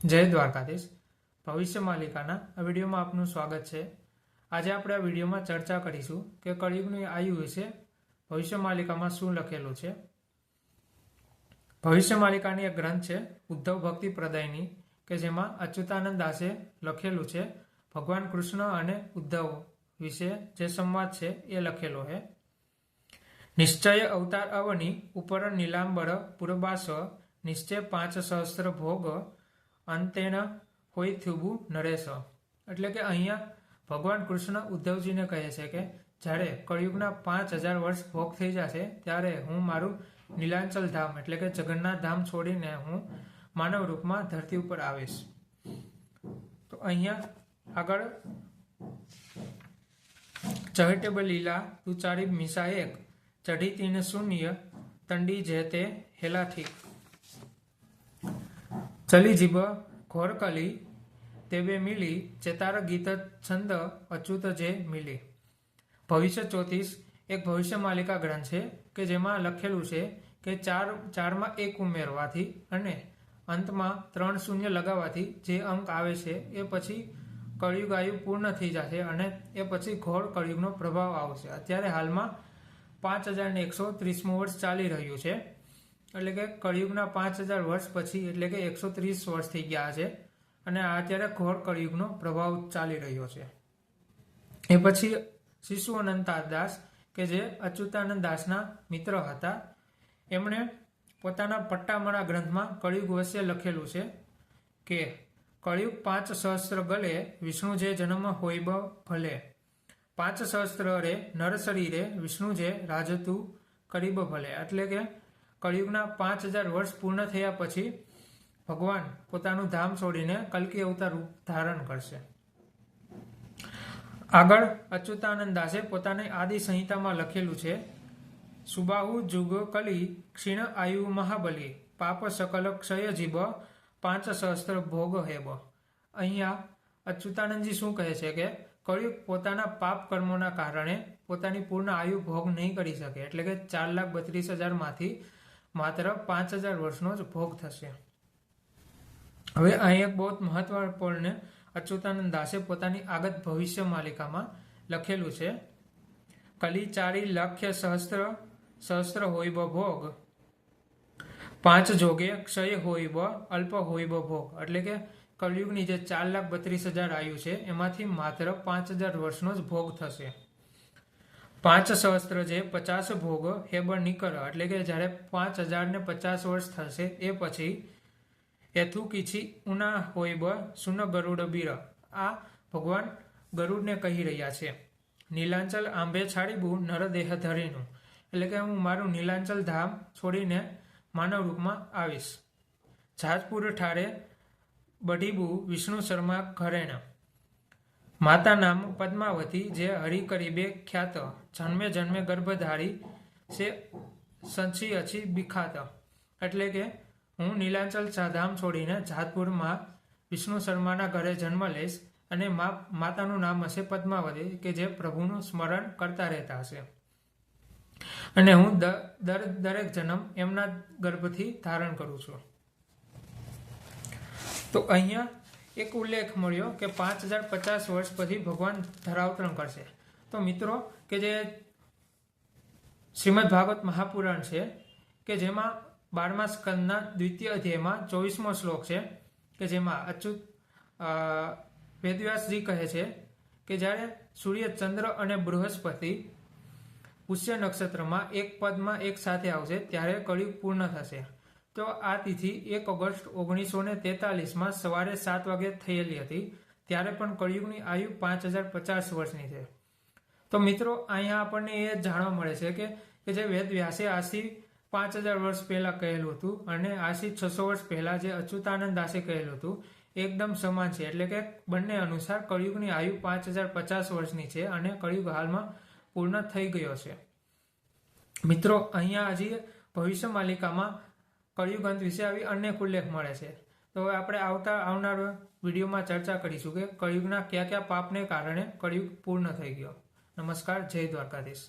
જય દ્વારકાધીશ. ભવિષ્ય માલિકાના આ વિડીયોમાં આપનું સ્વાગત છે. આજે આપણે આ વિડીયોમાં ચર્ચા કરીશું કે કળિયુગની આયુ વિશે ભવિષ્ય માલિકામાં શું લખેલું છે. ભવિષ્ય માલિકાની એક ગ્રંથ છે, ઉદ્ધવ ભક્તિ પ્રદાયની, કે જેમાં અચ્યુતાનંદ દાસે લખેલું છે, ભગવાન કૃષ્ણ અને ઉદ્ધવ વિશે જે સંવાદ છે એ લખેલો છે નિશ્ચય અવતાર અવની ઉપર નીલાંબર પૂર્વાસ નિશ્ચય પાંચ સહસ્ત્ર ભોગ અંતેન હોય થ્યુબુ નરેશ. એટલે કે અહીંયા ભગવાન કૃષ્ણ ઉદ્ધવજીને કહે છે કે, જ્યારે કળિયુગના પાંચ હજાર વર્ષ ભોગ થઈ જશે, ત્યારે હું મારું નીલાંચલ ધામ, એટલે કે જગન્નાથ ધામ છોડીને હું માનવ રૂપમાં ધરતી ઉપર આવીશ. તો અહીંયા આગળ ચહેટેબલ લીલા તુચારી મિસા એક, ચઢી તીન શૂન્ય, તંડી જે તે હેલાથી. ચલી જીભ ઘોરકલી તેવે મિલી, ચેતાર ગીત છંદ અચ્યુત જે મિલી. ભવિષ્ય ચોતીસ એક ભવિષ્ય માલિકા ગ્રંથ છે કે જેમાં લખેલું છે કે ચાર, ચારમાં એક ઉમેરવાથી અને અંતમાં ત્રણ શૂન્ય લગાવવાથી જે અંક આવે છે એ પછી કળિયુગ પૂર્ણ થઈ જશે અને એ પછી ઘોર કળિયુગનો પ્રભાવ આવશે. અત્યારે હાલમાં પાંચ હજાર એકસો ત્રીસમું વર્ષ ચાલી રહ્યું છે. એટલે કે કળિયુગના પાંચ હજાર વર્ષ પછી, એટલે કે એકસો ત્રીસ વર્ષ થઈ ગયા છે, અને અત્યારે ઘોર કળિયુગનો પ્રભાવ ચાલી રહ્યો છે. એ પછી શિશુ દાસ, કે જે અચ્યુતાનંદ દાસના મિત્ર હતા, એમણે પોતાના પટ્ટામણા ગ્રંથમાં કળિયુગ વશે લખેલું છે કે, કળિયુગ પાંચ સહસ્ત્ર ગલે, વિષ્ણુ જે જન્મ હોય ભલે. પાંચ સહસ્ત્ર રે નર શરીરે વિષ્ણુ જે રાજતું કરીબ ભલે. એટલે કે કળિયુગના પાંચ હજાર વર્ષ પૂર્ણ થયા પછી ભગવાન પોતાનું ધામ છોડીને કલ્કી અવતાર રૂપ ધારણ કરશે. આગળ અચ્યુતાનંદ દાસે પોતાની આદિ સંહિતામાં લખેલું છે, સુબાહુ જુગ કલી ક્ષીણ આયુ મહાબલી, પાપ સકલ ક્ષય જીબ પાંચ સહસ્ત્ર ભોગ હેબ. અહીંયા અચ્યુતાનંદજી શું કહે છે કે, કળિયુગ પોતાના પાપ કર્મોના કારણે પોતાની પૂર્ણ આયુ ભોગ નહીં કરી શકે, એટલે કે ચાર લાખ બત્રીસ હજારમાંથી માત્ર પાંચ હજાર વર્ષનો જ ભોગ થશે. હવે અહીં એક બહુ મહત્વપૂર્ણ અચ્યુતાનંદ દાસે પોતાની આગત ભવિષ્ય માલિકામાં લખેલું છે કલી ચારી લખ્ય સહસ્ત્ર સહસ્ત્ર હોય ભોગ. પાંચ જોગે ક્ષય હોય અલ્પ હોય ભોગ. એટલે કે કલયુગની જે ચાર લાખ બત્રીસ હજાર આયુ છે, એમાંથી માત્ર પાંચ હજાર વર્ષનો જ ભોગ થશે. પાંચ સહસ્ત્ર જે પચાસ ભોગ હેબર નીકળ એટલે કે જ્યારે પાંચ હજાર ને પચાસ વર્ષ થશે, એ પછી એથું કીછી ઉના હોય બ સુન ગરુડ બીર. આ ભગવાન ગરુડને કહી રહ્યા છે, નીલાંચલ આંબે છાડીબુ નરદેહ ધરીનું. એટલે કે હું મારું નીલાંચલ ધામ છોડીને માનવ રૂપમાં આવીશ. જાજપુર ઠારે બઢીબુ વિષ્ણુ શર્મા ઘરેણ. માતા નામ પદ્માવતી, જે હરિ કરીબે ખ્યાત, જન્મે જન્મે ગર્ભધારી છે સંચી અછી બિખાત. એટલે કે હું નીલાંચલ ધામ છોડીને જાતપુરમાં વિષ્ણુ શર્માના ઘરે જન્મ લઈશ અને મા, માતાનું નામ હશે પદ્માવતી, કે જે પ્રભુનું સ્મરણ કરતા રહેતા હશે. અને હું દર, દરેક જન્મ એમના ગર્ભથી ધારણ કરું છું. તો અહીંયા એક ઉલ્લેખ મળ્યો કે પાંચ હજાર પચાસ વર્ષ પછી ભગવાન ધરાવતરણ કરશે. તો મિત્રો, કે જે શ્રીમદ ભાગવત મહાપુરાણ છે, કે જેમાં બારમા સ્કંદના દ્વિતીય અધ્યાયમાં ચોવીસમો શ્લોક છે, કે જેમાં અચ્યુત વેદવ્યાસજી કહે છે કે જ્યારે સૂર્ય ચંદ્ર અને બૃહસ્પતિ પુષ્ય નક્ષત્રમાં એક પદમાં એક સાથે આવશે, ત્યારે કળિયુગ પૂર્ણ થશે. તો આ તિથિ એક ઓગસ્ટ ઓગણીસો ને તેતાલીસમાં સવારે સાત વાગે થયેલી હતી, ત્યારે પણ કળિયુગની આયુ પાંચ હજાર પચાસ વર્ષની છે. તો મિત્રો, અહીંયા આપણને એ જાણવા મળે છે કે કે જે વેદ વ્યાસે આશી પાંચ હજાર વર્ષ પહેલા કહેલું હતું અને આશી છસો વર્ષ પહેલા જે અચ્યુતાનંદ દાસે કહેલું હતું, એકદમ સમાન છે. એટલે કે બંને અનુસાર કળિયુગની આયુ પાંચ હજાર પચાસ વર્ષની છે અને કળિયુગ હાલમાં પૂર્ણ થઈ ગયો છે. મિત્રો, અહીંયા હજી ભવિષ્ય માલિકામાં કળિયુગ અંત વિશે આવી અનેક ઉલ્લેખ મળે છે. તો હવે આપણે આવતા આવનાર વિડીયોમાં ચર્ચા કરીશું કે કળિયુગના કયા કયા પાપને કારણે કળિયુગ પૂર્ણ થઈ ગયો. નમસ્કાર, જય દ્વારકાધીશ.